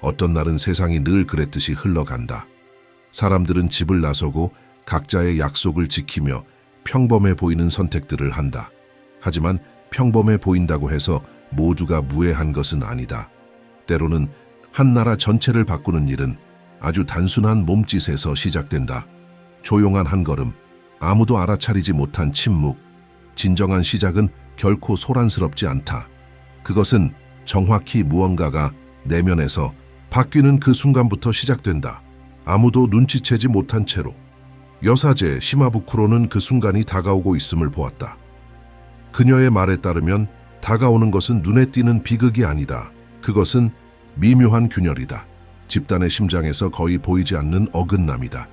어떤 날은 세상이 늘 그랬듯이 흘러간다. 사람들은 집을 나서고 각자의 약속을 지키며 평범해 보이는 선택들을 한다. 하지만 평범해 보인다고 해서 모두가 무해한 것은 아니다. 때로는 한 나라 전체를 바꾸는 일은 아주 단순한 몸짓에서 시작된다. 조용한 한 걸음, 아무도 알아차리지 못한 침묵, 진정한 시작은 결코 소란스럽지 않다. 그것은 정확히 무언가가 내면에서 바뀌는 그 순간부터 시작된다. 아무도 눈치채지 못한 채로. 여사제 시마부쿠로는 그 순간이 다가오고 있음을 보았다. 그녀의 말에 따르면 다가오는 것은 눈에 띄는 비극이 아니다. 그것은 미묘한 균열이다. 집단의 심장에서 거의 보이지 않는 어긋남이다.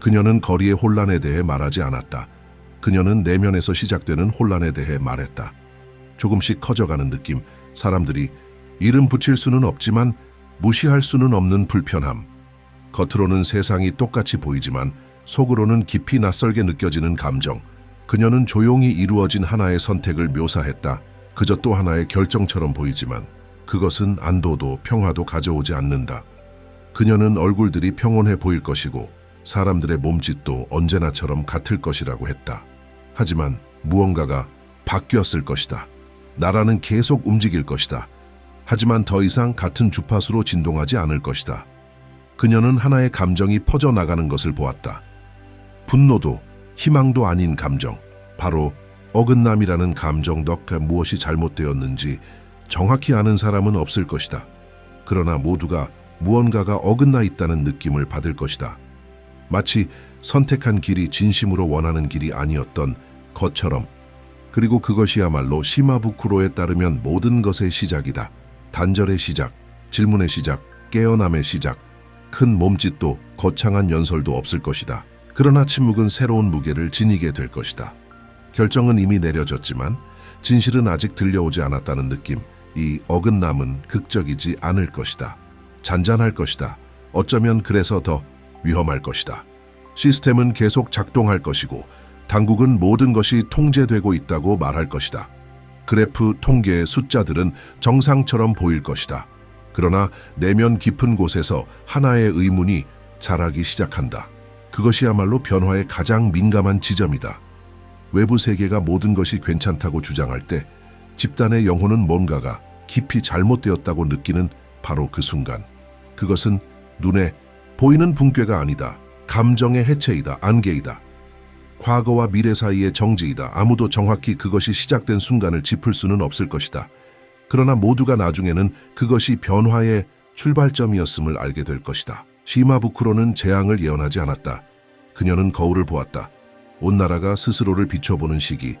그녀는 거리의 혼란에 대해 말하지 않았다. 그녀는 내면에서 시작되는 혼란에 대해 말했다. 조금씩 커져가는 느낌, 사람들이 이름 붙일 수는 없지만 무시할 수는 없는 불편함. 겉으로는 세상이 똑같이 보이지만 속으로는 깊이 낯설게 느껴지는 감정. 그녀는 조용히 이루어진 하나의 선택을 묘사했다. 그저 또 하나의 결정처럼 보이지만 그것은 안도도 평화도 가져오지 않는다. 그녀는 얼굴들이 평온해 보일 것이고 사람들의 몸짓도 언제나처럼 같을 것이라고 했다. 하지만 무언가가 바뀌었을 것이다. 나라는 계속 움직일 것이다. 하지만 더 이상 같은 주파수로 진동하지 않을 것이다. 그녀는 하나의 감정이 퍼져나가는 것을 보았다. 분노도 희망도 아닌 감정, 바로 어긋남이라는 감정 덕에 무엇이 잘못되었는지 정확히 아는 사람은 없을 것이다. 그러나 모두가 무언가가 어긋나 있다는 느낌을 받을 것이다. 마치 선택한 길이 진심으로 원하는 길이 아니었던 것처럼. 그리고 그것이야말로 시마부쿠로에 따르면 모든 것의 시작이다. 단절의 시작, 질문의 시작, 깨어남의 시작, 큰 몸짓도 거창한 연설도 없을 것이다. 그러나 침묵은 새로운 무게를 지니게 될 것이다. 결정은 이미 내려졌지만 진실은 아직 들려오지 않았다는 느낌. 이 어긋남은 극적이지 않을 것이다. 잔잔할 것이다. 어쩌면 그래서 더 위험할 것이다. 시스템은 계속 작동할 것이고 당국은 모든 것이 통제되고 있다고 말할 것이다. 그래프 통계의 숫자들은 정상처럼 보일 것이다. 그러나 내면 깊은 곳에서 하나의 의문이 자라기 시작한다. 그것이야말로 변화의 가장 민감한 지점이다. 외부 세계가 모든 것이 괜찮다고 주장할 때 집단의 영혼은 뭔가가 깊이 잘못되었다고 느끼는 바로 그 순간. 그것은 눈에 보이는 붕괴가 아니다. 감정의 해체이다. 안개이다. 과거와 미래 사이의 정지이다. 아무도 정확히 그것이 시작된 순간을 짚을 수는 없을 것이다. 그러나 모두가 나중에는 그것이 변화의 출발점이었음을 알게 될 것이다. 시마부쿠로는 재앙을 예언하지 않았다. 그녀는 거울을 보았다. 온 나라가 스스로를 비춰보는 시기,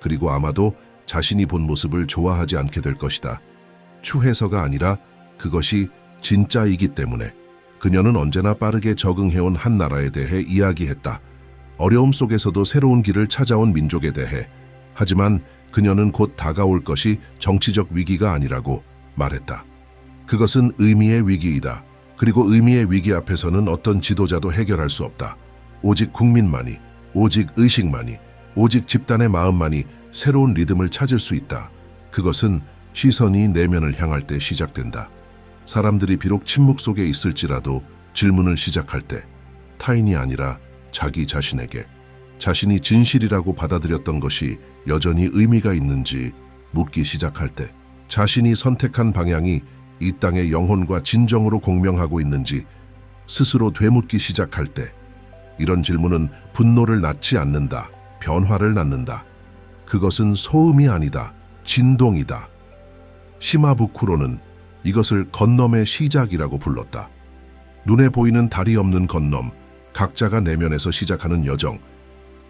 그리고 아마도 자신이 본 모습을 좋아하지 않게 될 것이다. 추해서가 아니라 그것이 진짜이기 때문에 그녀는 언제나 빠르게 적응해온 한 나라에 대해 이야기했다. 어려움 속에서도 새로운 길을 찾아온 민족에 대해. 하지만 그녀는 곧 다가올 것이 정치적 위기가 아니라고 말했다. 그것은 의미의 위기이다. 그리고 의미의 위기 앞에서는 어떤 지도자도 해결할 수 없다. 오직 국민만이, 오직 의식만이, 오직 집단의 마음만이 새로운 리듬을 찾을 수 있다. 그것은 시선이 내면을 향할 때 시작된다. 사람들이 비록 침묵 속에 있을지라도 질문을 시작할 때 타인이 아니라 자기 자신에게 자신이 진실이라고 받아들였던 것이 여전히 의미가 있는지 묻기 시작할 때 자신이 선택한 방향이 이 땅의 영혼과 진정으로 공명하고 있는지 스스로 되묻기 시작할 때 이런 질문은 분노를 낳지 않는다. 변화를 낳는다. 그것은 소음이 아니다. 진동이다. 시마부쿠로는 이것을 건넘의 시작이라고 불렀다. 눈에 보이는 달이 없는 건넘, 각자가 내면에서 시작하는 여정.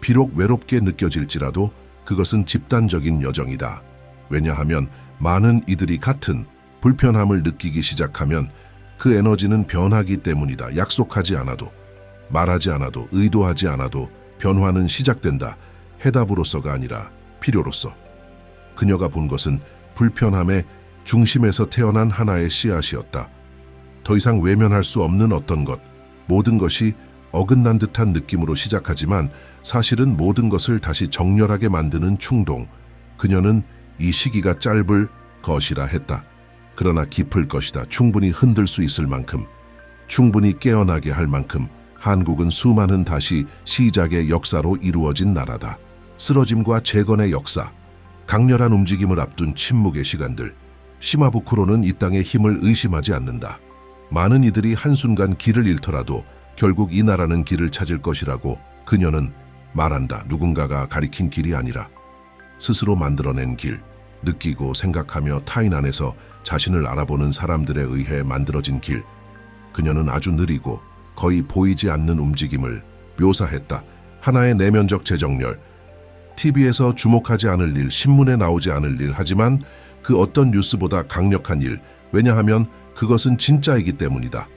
비록 외롭게 느껴질지라도 그것은 집단적인 여정이다. 왜냐하면 많은 이들이 같은 불편함을 느끼기 시작하면 그 에너지는 변하기 때문이다. 약속하지 않아도, 말하지 않아도, 의도하지 않아도 변화는 시작된다. 해답으로서가 아니라 필요로서. 그녀가 본 것은 불편함의 중심에서 태어난 하나의 씨앗이었다. 더 이상 외면할 수 없는 어떤 것, 모든 것이 어긋난 듯한 느낌으로 시작하지만 사실은 모든 것을 다시 정렬하게 만드는 충동. 그녀는 이 시기가 짧을 것이라 했다. 그러나 깊을 것이다. 충분히 흔들 수 있을 만큼, 충분히 깨어나게 할 만큼 한국은 수많은 다시 시작의 역사로 이루어진 나라다. 쓰러짐과 재건의 역사, 강렬한 움직임을 앞둔 침묵의 시간들, 시마부쿠로는 이 땅의 힘을 의심하지 않는다. 많은 이들이 한순간 길을 잃더라도 결국 이 나라는 길을 찾을 것이라고 그녀는 말한다. 누군가가 가리킨 길이 아니라 스스로 만들어낸 길, 느끼고 생각하며 타인 안에서 자신을 알아보는 사람들에 의해 만들어진 길. 그녀는 아주 느리고 거의 보이지 않는 움직임을 묘사했다. 하나의 내면적 재정렬. TV에서 주목하지 않을 일, 신문에 나오지 않을 일, 하지만 그 어떤 뉴스보다 강력한 일. 왜냐하면 그것은 진짜이기 때문이다.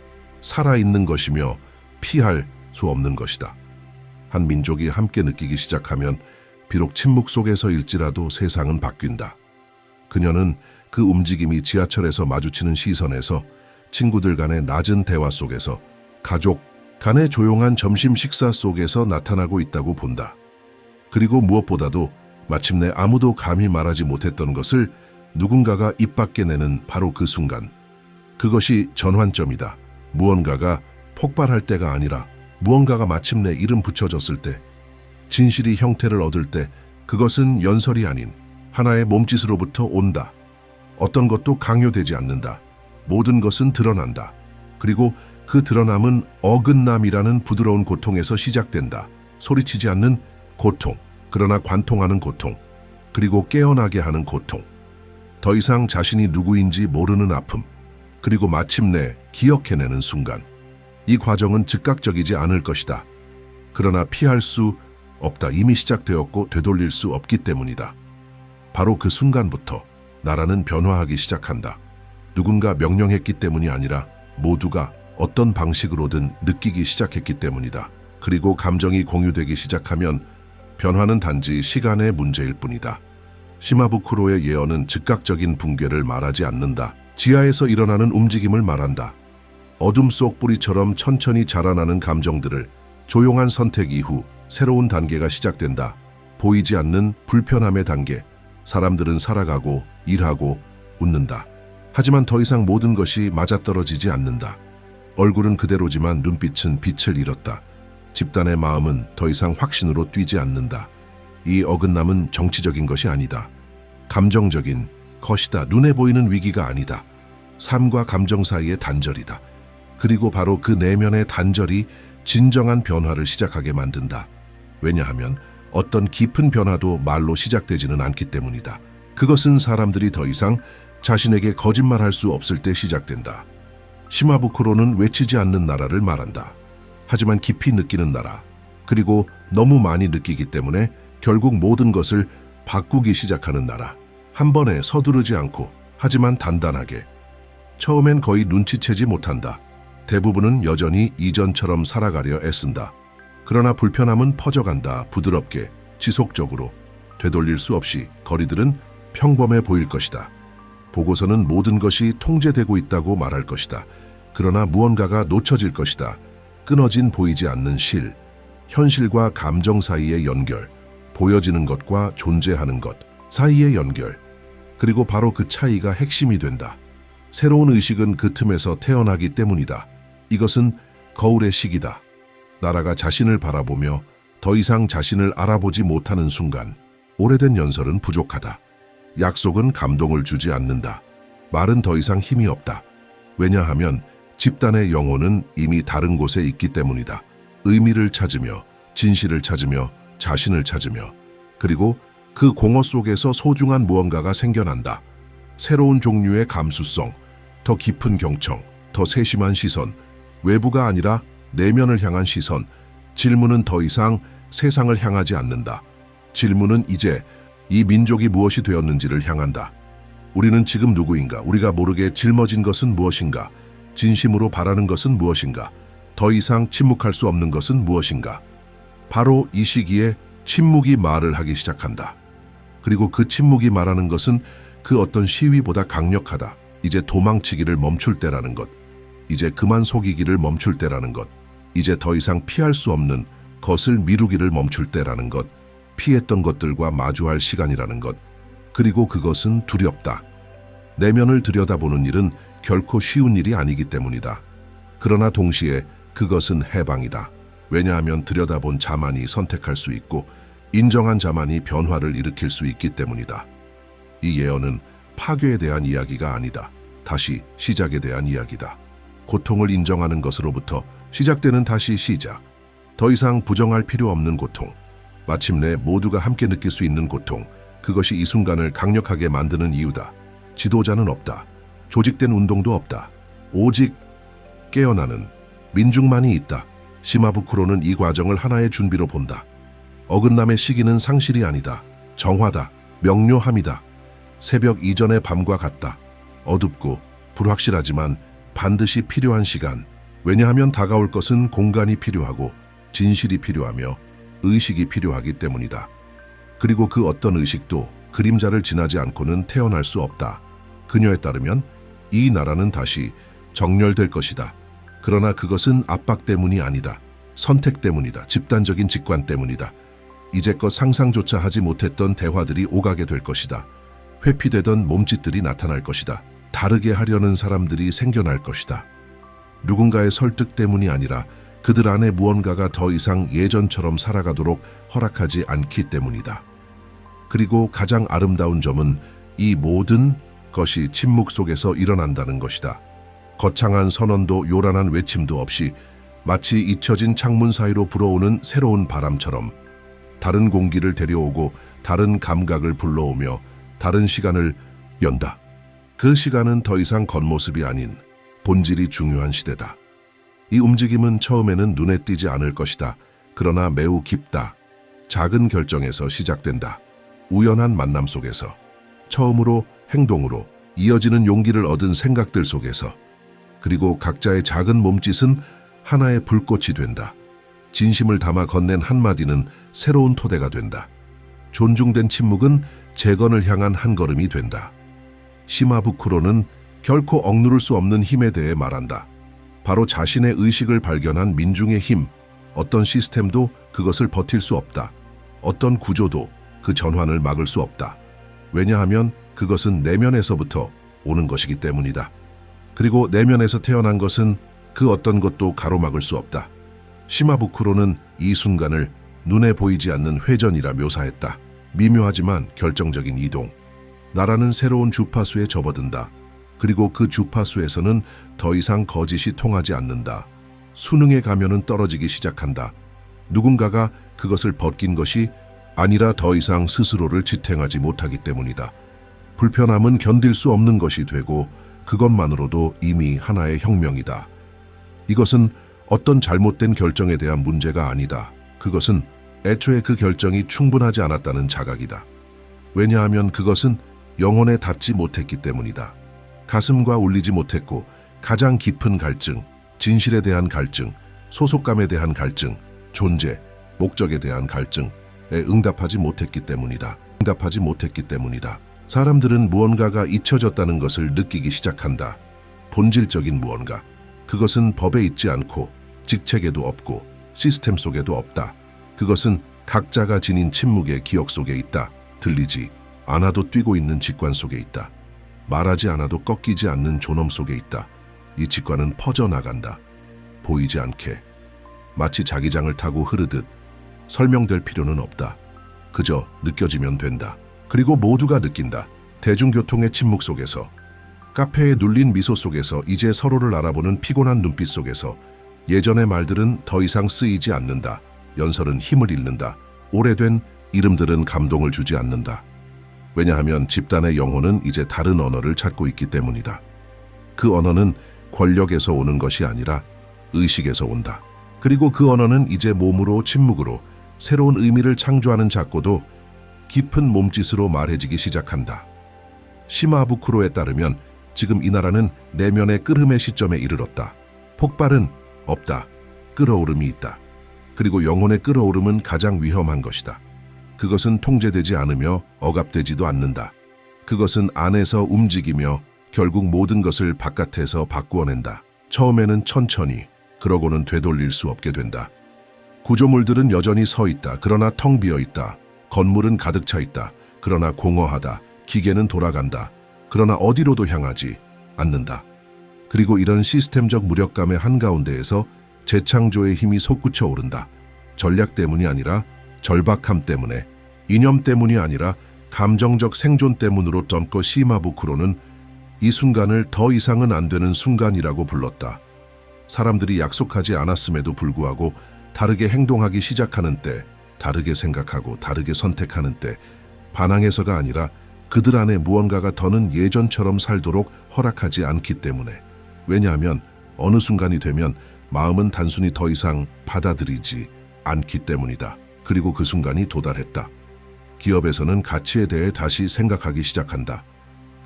살아있는 것이며 피할 수 없는 것이다. 한 민족이 함께 느끼기 시작하면 비록 침묵 속에서 일지라도 세상은 바뀐다. 그녀는 그 움직임이 지하철에서 마주치는 시선에서 친구들 간의 낮은 대화 속에서 가족 간의 조용한 점심 식사 속에서 나타나고 있다고 본다. 그리고 무엇보다도 마침내 아무도 감히 말하지 못했던 것을 누군가가 입 밖에 내는 바로 그 순간. 그것이 전환점이다. 무언가가 폭발할 때가 아니라 무언가가 마침내 이름 붙여졌을 때, 진실이 형태를 얻을 때 그것은 연설이 아닌 하나의 몸짓으로부터 온다. 어떤 것도 강요되지 않는다. 모든 것은 드러난다. 그리고 그 드러남은 어긋남이라는 부드러운 고통에서 시작된다. 소리치지 않는 고통, 그러나 관통하는 고통, 그리고 깨어나게 하는 고통. 더 이상 자신이 누구인지 모르는 아픔, 그리고 마침내 기억해내는 순간. 이 과정은 즉각적이지 않을 것이다. 그러나 피할 수 없다. 이미 시작되었고 되돌릴 수 없기 때문이다. 바로 그 순간부터 나라는 변화하기 시작한다. 누군가 명령했기 때문이 아니라 모두가 어떤 방식으로든 느끼기 시작했기 때문이다. 그리고 감정이 공유되기 시작하면 변화는 단지 시간의 문제일 뿐이다. 시마부쿠로의 예언은 즉각적인 붕괴를 말하지 않는다. 지하에서 일어나는 움직임을 말한다. 어둠 속 뿌리처럼 천천히 자라나는 감정들을 조용한 선택 이후 새로운 단계가 시작된다. 보이지 않는 불편함의 단계. 사람들은 살아가고 일하고 웃는다. 하지만 더 이상 모든 것이 맞아떨어지지 않는다. 얼굴은 그대로지만 눈빛은 빛을 잃었다. 집단의 마음은 더 이상 확신으로 뛰지 않는다. 이 어긋남은 정치적인 것이 아니다. 감정적인 것이다. 눈에 보이는 위기가 아니다. 삶과 감정 사이의 단절이다. 그리고 바로 그 내면의 단절이 진정한 변화를 시작하게 만든다. 왜냐하면 어떤 깊은 변화도 말로 시작되지는 않기 때문이다. 그것은 사람들이 더 이상 자신에게 거짓말할 수 없을 때 시작된다. 시마부쿠로는 외치지 않는 나라를 말한다. 하지만 깊이 느끼는 나라, 그리고 너무 많이 느끼기 때문에 결국 모든 것을 바꾸기 시작하는 나라. 한 번에 서두르지 않고, 하지만 단단하게. 처음엔 거의 눈치채지 못한다. 대부분은 여전히 이전처럼 살아가려 애쓴다. 그러나 불편함은 퍼져간다. 부드럽게, 지속적으로. 되돌릴 수 없이 거리들은 평범해 보일 것이다. 보고서는 모든 것이 통제되고 있다고 말할 것이다. 그러나 무언가가 놓쳐질 것이다. 끊어진 보이지 않는 실, 현실과 감정 사이의 연결, 보여지는 것과 존재하는 것 사이의 연결, 그리고 바로 그 차이가 핵심이 된다. 새로운 의식은 그 틈에서 태어나기 때문이다. 이것은 거울의 시기다. 나라가 자신을 바라보며 더 이상 자신을 알아보지 못하는 순간, 오래된 연설은 부족하다. 약속은 감동을 주지 않는다. 말은 더 이상 힘이 없다. 왜냐하면 집단의 영혼은 이미 다른 곳에 있기 때문이다. 의미를 찾으며, 진실을 찾으며, 자신을 찾으며, 그리고 그 공허 속에서 소중한 무언가가 생겨난다. 새로운 종류의 감수성, 더 깊은 경청, 더 세심한 시선, 외부가 아니라 내면을 향한 시선, 질문은 더 이상 세상을 향하지 않는다. 질문은 이제 이 민족이 무엇이 되었는지를 향한다. 우리는 지금 누구인가? 우리가 모르게 짊어진 것은 무엇인가? 진심으로 바라는 것은 무엇인가? 더 이상 침묵할 수 없는 것은 무엇인가? 바로 이 시기에 침묵이 말을 하기 시작한다. 그리고 그 침묵이 말하는 것은 그 어떤 시위보다 강력하다. 이제 도망치기를 멈출 때라는 것. 이제 그만 속이기를 멈출 때라는 것. 이제 더 이상 피할 수 없는 것을 미루기를 멈출 때라는 것. 피했던 것들과 마주할 시간이라는 것. 그리고 그것은 두렵다. 내면을 들여다보는 일은 결코 쉬운 일이 아니기 때문이다. 그러나 동시에 그것은 해방이다. 왜냐하면 들여다본 자만이 선택할 수 있고 인정한 자만이 변화를 일으킬 수 있기 때문이다. 이 예언은 파괴에 대한 이야기가 아니다. 다시 시작에 대한 이야기다. 고통을 인정하는 것으로부터 시작되는 다시 시작. 더 이상 부정할 필요 없는 고통. 마침내 모두가 함께 느낄 수 있는 고통. 그것이 이 순간을 강력하게 만드는 이유다. 지도자는 없다. 조직된 운동도 없다. 오직 깨어나는 민중만이 있다. 시마부쿠로는 이 과정을 하나의 준비로 본다. 어긋남의 시기는 상실이 아니다. 정화다. 명료함이다. 새벽 이전의 밤과 같다. 어둡고 불확실하지만 반드시 필요한 시간. 왜냐하면 다가올 것은 공간이 필요하고 진실이 필요하며 의식이 필요하기 때문이다. 그리고 그 어떤 의식도 그림자를 지나지 않고는 태어날 수 없다. 그녀에 따르면 이 나라는 다시 정렬될 것이다. 그러나 그것은 압박 때문이 아니다. 선택 때문이다. 집단적인 직관 때문이다. 이제껏 상상조차 하지 못했던 대화들이 오가게 될 것이다. 회피되던 몸짓들이 나타날 것이다. 다르게 하려는 사람들이 생겨날 것이다. 누군가의 설득 때문이 아니라 그들 안에 무언가가 더 이상 예전처럼 살아가도록 허락하지 않기 때문이다. 그리고 가장 아름다운 점은 이 모든 것이 침묵 속에서 일어난다는 것이다. 거창한 선언도 요란한 외침도 없이 마치 잊혀진 창문 사이로 불어오는 새로운 바람처럼 다른 공기를 데려오고 다른 감각을 불러오며 다른 시간을 연다. 그 시간은 더 이상 겉모습이 아닌 본질이 중요한 시대다. 이 움직임은 처음에는 눈에 띄지 않을 것이다. 그러나 매우 깊다. 작은 결정에서 시작된다. 우연한 만남 속에서 처음으로 행동으로 이어지는 용기를 얻은 생각들 속에서 그리고 각자의 작은 몸짓은 하나의 불꽃이 된다. 진심을 담아 건넨 한마디는 새로운 토대가 된다. 존중된 침묵은 재건을 향한 한 걸음이 된다. 시마부쿠로는 결코 억누를 수 없는 힘에 대해 말한다. 바로 자신의 의식을 발견한 민중의 힘, 어떤 시스템도 그것을 버틸 수 없다. 어떤 구조도 그 전환을 막을 수 없다. 왜냐하면 그것은 내면에서부터 오는 것이기 때문이다. 그리고 내면에서 태어난 것은 그 어떤 것도 가로막을 수 없다. 시마부쿠로는 이 순간을 눈에 보이지 않는 회전이라 묘사했다. 미묘하지만 결정적인 이동. 나라는 새로운 주파수에 접어든다. 그리고 그 주파수에서는 더 이상 거짓이 통하지 않는다. 수능의 가면은 떨어지기 시작한다. 누군가가 그것을 벗긴 것이 아니라 더 이상 스스로를 지탱하지 못하기 때문이다. 불편함은 견딜 수 없는 것이 되고 그것만으로도 이미 하나의 혁명이다. 이것은 어떤 잘못된 결정에 대한 문제가 아니다. 그것은 애초에 그 결정이 충분하지 않았다는 자각이다. 왜냐하면 그것은 영혼에 닿지 못했기 때문이다. 가슴과 울리지 못했고 가장 깊은 갈증, 진실에 대한 갈증, 소속감에 대한 갈증, 존재, 목적에 대한 갈증에 응답하지 못했기 때문이다. 응답하지 못했기 때문이다. 사람들은 무언가가 잊혀졌다는 것을 느끼기 시작한다. 본질적인 무언가. 그것은 법에 있지 않고 직책에도 없고 시스템 속에도 없다. 그것은 각자가 지닌 침묵의 기억 속에 있다. 들리지 않아도 뛰고 있는 직관 속에 있다. 말하지 않아도 꺾이지 않는 존엄 속에 있다. 이 직관은 퍼져나간다. 보이지 않게. 마치 자기장을 타고 흐르듯 설명될 필요는 없다. 그저 느껴지면 된다. 그리고 모두가 느낀다. 대중교통의 침묵 속에서, 카페에 눌린 미소 속에서 이제 서로를 알아보는 피곤한 눈빛 속에서 예전의 말들은 더 이상 쓰이지 않는다. 연설은 힘을 잃는다. 오래된 이름들은 감동을 주지 않는다. 왜냐하면 집단의 영혼은 이제 다른 언어를 찾고 있기 때문이다. 그 언어는 권력에서 오는 것이 아니라 의식에서 온다. 그리고 그 언어는 이제 몸으로 침묵으로 새로운 의미를 창조하는 작고도 깊은 몸짓으로 말해지기 시작한다. 시마부쿠로에 따르면 지금 이 나라는 내면의 끓음의 시점에 이르렀다. 폭발은 없다. 끓어오름이 있다. 그리고 영혼의 끓어오름은 가장 위험한 것이다. 그것은 통제되지 않으며 억압되지도 않는다. 그것은 안에서 움직이며 결국 모든 것을 바깥에서 바꾸어낸다. 처음에는 천천히, 그러고는 되돌릴 수 없게 된다. 구조물들은 여전히 서 있다. 그러나 텅 비어 있다. 건물은 가득 차 있다. 그러나 공허하다. 기계는 돌아간다. 그러나 어디로도 향하지 않는다. 그리고 이런 시스템적 무력감의 한가운데에서 재창조의 힘이 솟구쳐 오른다. 전략 때문이 아니라 절박함 때문에, 이념 때문이 아니라 감정적 생존 때문으로 젊고 시마부크로는 이 순간을 더 이상은 안 되는 순간이라고 불렀다. 사람들이 약속하지 않았음에도 불구하고 다르게 행동하기 시작하는 때, 다르게 생각하고 다르게 선택하는 때, 반항해서가 아니라 그들 안에 무언가가 더는 예전처럼 살도록 허락하지 않기 때문에. 왜냐하면 어느 순간이 되면 마음은 단순히 더 이상 받아들이지 않기 때문이다. 그리고 그 순간이 도달했다. 기업에서는 가치에 대해 다시 생각하기 시작한다.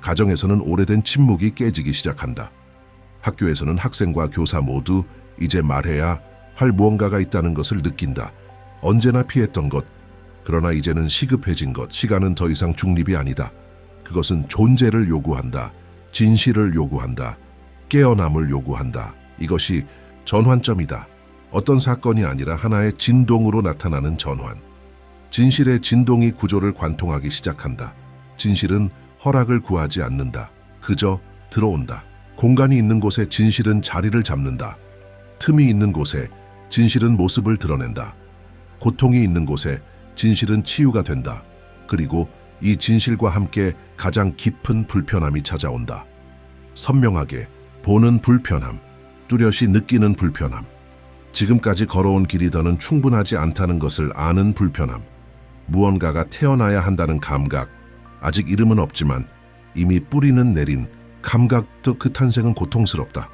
가정에서는 오래된 침묵이 깨지기 시작한다. 학교에서는 학생과 교사 모두 이제 말해야 할 무언가가 있다는 것을 느낀다. 언제나 피했던 것, 그러나 이제는 시급해진 것, 시간은 더 이상 중립이 아니다. 그것은 존재를 요구한다. 진실을 요구한다. 깨어남을 요구한다. 이것이 전환점이다. 어떤 사건이 아니라 하나의 진동으로 나타나는 전환. 진실의 진동이 구조를 관통하기 시작한다. 진실은 허락을 구하지 않는다. 그저 들어온다. 공간이 있는 곳에 진실은 자리를 잡는다. 틈이 있는 곳에 진실은 모습을 드러낸다. 고통이 있는 곳에 진실은 치유가 된다. 그리고 이 진실과 함께 가장 깊은 불편함이 찾아온다. 선명하게 보는 불편함, 뚜렷이 느끼는 불편함. 지금까지 걸어온 길이 더는 충분하지 않다는 것을 아는 불편함. 무언가가 태어나야 한다는 감각. 아직 이름은 없지만 이미 뿌리는 내린 감각도 그 탄생은 고통스럽다.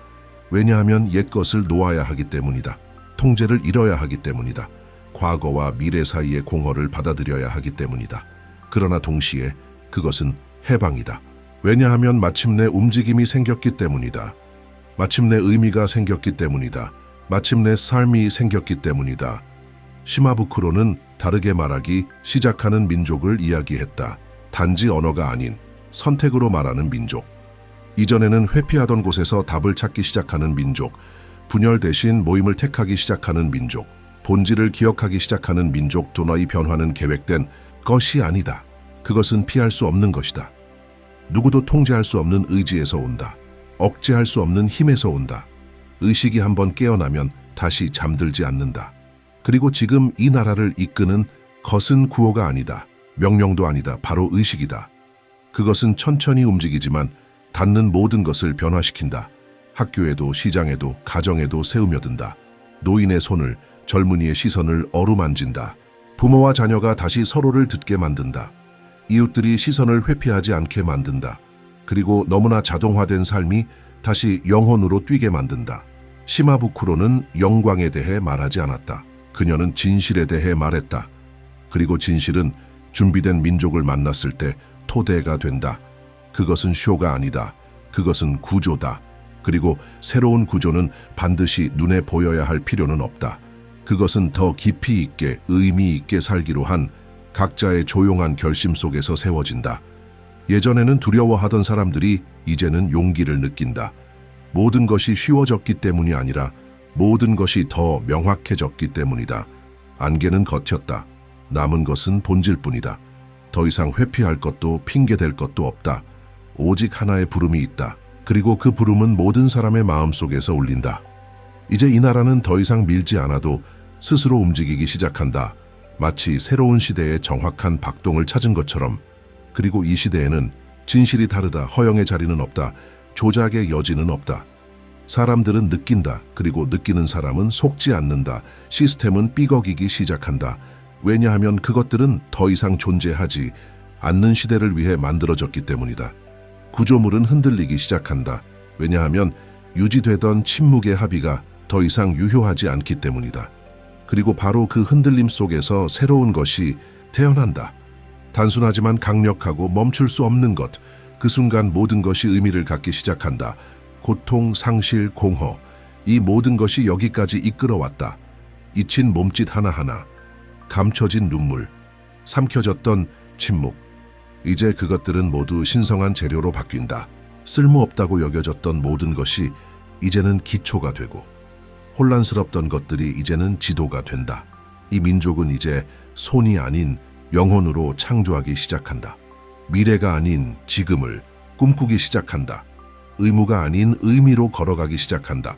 왜냐하면 옛 것을 놓아야 하기 때문이다. 통제를 잃어야 하기 때문이다. 과거와 미래 사이의 공허를 받아들여야 하기 때문이다. 그러나 동시에 그것은 해방이다. 왜냐하면 마침내 움직임이 생겼기 때문이다. 마침내 의미가 생겼기 때문이다. 마침내 삶이 생겼기 때문이다. 시마부크로는 다르게 말하기 시작하는 민족을 이야기했다. 단지 언어가 아닌 선택으로 말하는 민족. 이전에는 회피하던 곳에서 답을 찾기 시작하는 민족. 분열 대신 모임을 택하기 시작하는 민족. 본질을 기억하기 시작하는 민족 도너의 변화는 계획된 것이 아니다. 그것은 피할 수 없는 것이다. 누구도 통제할 수 없는 의지에서 온다. 억제할 수 없는 힘에서 온다. 의식이 한번 깨어나면 다시 잠들지 않는다. 그리고 지금 이 나라를 이끄는 것은 구호가 아니다. 명령도 아니다. 바로 의식이다. 그것은 천천히 움직이지만 닿는 모든 것을 변화시킨다. 학교에도 시장에도 가정에도 세우며든다. 노인의 손을 젊은이의 시선을 어루만진다. 부모와 자녀가 다시 서로를 듣게 만든다. 이웃들이 시선을 회피하지 않게 만든다. 그리고 너무나 자동화된 삶이 다시 영혼으로 뛰게 만든다. 시마부쿠로는 영광에 대해 말하지 않았다. 그녀는 진실에 대해 말했다. 그리고 진실은 준비된 민족을 만났을 때 토대가 된다. 그것은 쇼가 아니다. 그것은 구조다. 그리고 새로운 구조는 반드시 눈에 보여야 할 필요는 없다. 그것은 더 깊이 있게 의미 있게 살기로 한 각자의 조용한 결심 속에서 세워진다. 예전에는 두려워하던 사람들이 이제는 용기를 느낀다. 모든 것이 쉬워졌기 때문이 아니라 모든 것이 더 명확해졌기 때문이다. 안개는 걷혔다. 남은 것은 본질뿐이다. 더 이상 회피할 것도 핑계댈 것도 없다. 오직 하나의 부름이 있다. 그리고 그 부름은 모든 사람의 마음 속에서 울린다. 이제 이 나라는 더 이상 밀지 않아도 스스로 움직이기 시작한다. 마치 새로운 시대의 정확한 박동을 찾은 것처럼. 그리고 이 시대에는 진실이 다르다. 허영의 자리는 없다. 조작의 여지는 없다. 사람들은 느낀다. 그리고 느끼는 사람은 속지 않는다. 시스템은 삐걱이기 시작한다. 왜냐하면 그것들은 더 이상 존재하지 않는 시대를 위해 만들어졌기 때문이다. 구조물은 흔들리기 시작한다. 왜냐하면 유지되던 침묵의 합의가 더 이상 유효하지 않기 때문이다. 그리고 바로 그 흔들림 속에서 새로운 것이 태어난다. 단순하지만 강력하고 멈출 수 없는 것. 그 순간 모든 것이 의미를 갖기 시작한다. 고통, 상실, 공허. 이 모든 것이 여기까지 이끌어왔다. 잊힌 몸짓 하나하나. 감춰진 눈물. 삼켜졌던 침묵. 이제 그것들은 모두 신성한 재료로 바뀐다. 쓸모없다고 여겨졌던 모든 것이 이제는 기초가 되고 혼란스럽던 것들이 이제는 지도가 된다. 이 민족은 이제 손이 아닌 영혼으로 창조하기 시작한다. 미래가 아닌 지금을, 꿈꾸기 시작한다. 의무가 아닌 의미로 걸어가기 시작한다.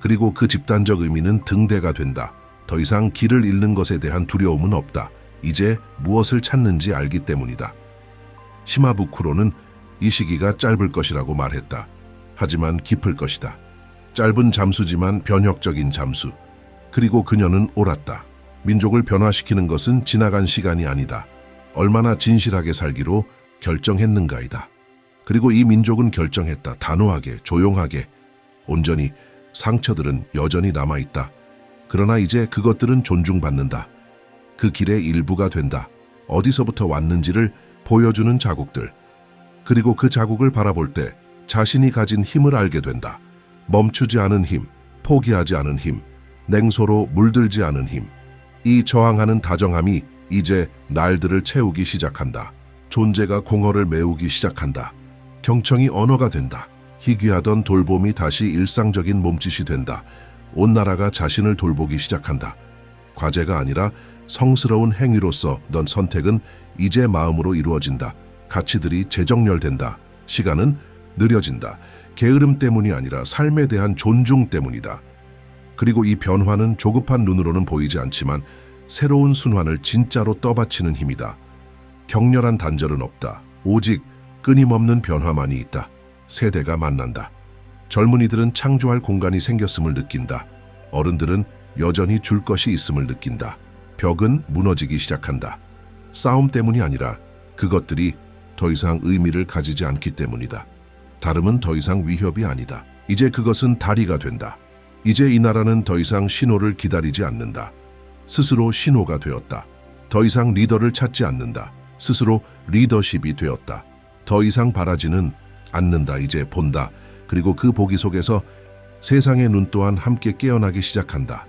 그리고 그 집단적 의미는 등대가 된다. 더 이상 길을 잃는 것에 대한 두려움은 없다. 이제 무엇을 찾는지 알기 때문이다. 시마부쿠로는 이 시기가 짧을 것이라고 말했다. 하지만 깊을 것이다. 짧은 잠수지만 변혁적인 잠수. 그리고 그녀는 옳았다. 민족을 변화시키는 것은 지나간 시간이 아니다. 얼마나 진실하게 살기로 결정했는가이다. 그리고 이 민족은 결정했다. 단호하게, 조용하게. 온전히 상처들은 여전히 남아있다. 그러나 이제 그것들은 존중받는다. 그 길의 일부가 된다. 어디서부터 왔는지를 보여주는 자국들. 그리고 그 자국을 바라볼 때 자신이 가진 힘을 알게 된다. 멈추지 않은 힘, 포기하지 않은 힘, 냉소로 물들지 않은 힘. 이 저항하는 다정함이 이제 날들을 채우기 시작한다. 존재가 공허를 메우기 시작한다. 경청이 언어가 된다. 희귀하던 돌봄이 다시 일상적인 몸짓이 된다. 온 나라가 자신을 돌보기 시작한다. 과제가 아니라 성스러운 행위로서 넌 선택은 이제 마음으로 이루어진다. 가치들이 재정렬된다. 시간은 느려진다. 게으름 때문이 아니라 삶에 대한 존중 때문이다. 그리고 이 변화는 조급한 눈으로는 보이지 않지만 새로운 순환을 진짜로 떠받치는 힘이다. 격렬한 단절은 없다. 오직 끊임없는 변화만이 있다. 세대가 만난다. 젊은이들은 창조할 공간이 생겼음을 느낀다. 어른들은 여전히 줄 것이 있음을 느낀다. 벽은 무너지기 시작한다. 싸움 때문이 아니라 그것들이 더 이상 의미를 가지지 않기 때문이다. 다름은 더 이상 위협이 아니다. 이제 그것은 다리가 된다. 이제 이 나라는 더 이상 신호를 기다리지 않는다. 스스로 신호가 되었다. 더 이상 리더를 찾지 않는다. 스스로 리더십이 되었다. 더 이상 바라지는 않는다. 이제 본다. 그리고 그 보기 속에서 세상의 눈 또한 함께 깨어나기 시작한다.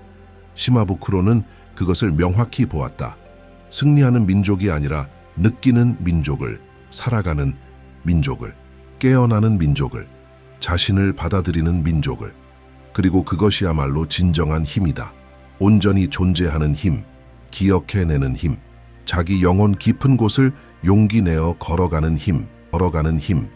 시마부쿠로는 그것을 명확히 보았다. 승리하는 민족이 아니라 느끼는 민족을, 살아가는 민족을, 깨어나는 민족을, 자신을 받아들이는 민족을, 그리고 그것이야말로 진정한 힘이다. 온전히 존재하는 힘, 기억해내는 힘, 자기 영혼 깊은 곳을 용기 내어 걸어가는 힘, 걸어가는 힘,